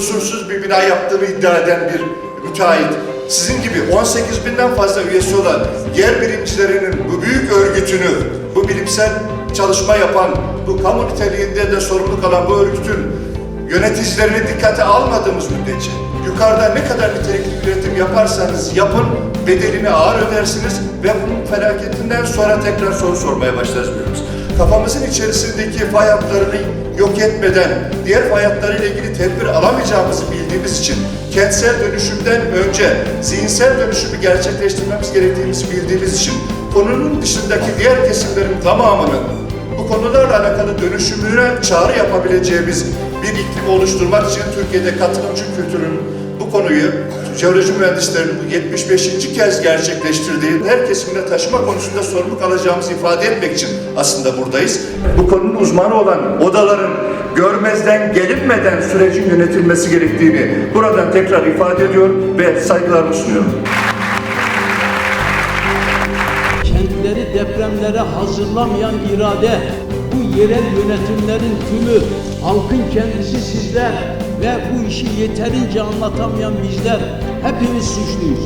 kusursuz bir bina yaptığını iddia eden bir müteahhit, sizin gibi 18 binden fazla üyesi olan yer bilimcilerinin bu büyük örgütünü, bu bilimsel çalışma yapan, bu kamu niteliğinde de sorumlu kalan bu örgütün yöneticilerini dikkate almadığımız müddetçe yukarıda ne kadar nitelikli üretim yaparsanız yapın bedelini ağır ödersiniz ve bu felaketinden sonra tekrar soru sormaya başlarız diyoruz. Kafamızın içerisindeki fay hatlarını yok etmeden diğer fay hatlarıyla ilgili tedbir alamayacağımızı bildiğimiz için kentsel dönüşümden önce zihinsel dönüşümü gerçekleştirmemiz gerektiğimizi bildiğimiz için konunun dışındaki diğer kesimlerin tamamının bu konularla alakalı dönüşümüne çağrı yapabileceğimiz bir iklim oluşturmak için Türkiye'de katılımcı kültürün bu konuyu jeoloji mühendislerinin bu 75. kez gerçekleştirdiği her kesimine taşıma konusunda sorumluluk alacağımızı ifade etmek için aslında buradayız. Bu konunun uzmanı olan odaların görmezden gelinmeden sürecin yönetilmesi gerektiğini buradan tekrar ifade ediyor ve saygılarımı sunuyorum. Kentleri depremlere hazırlamayan irade, bu yerel yönetimlerin tümü, halkın kendisi sizler ve bu işi yeterince anlatamayan bizler hepimiz suçluyuz.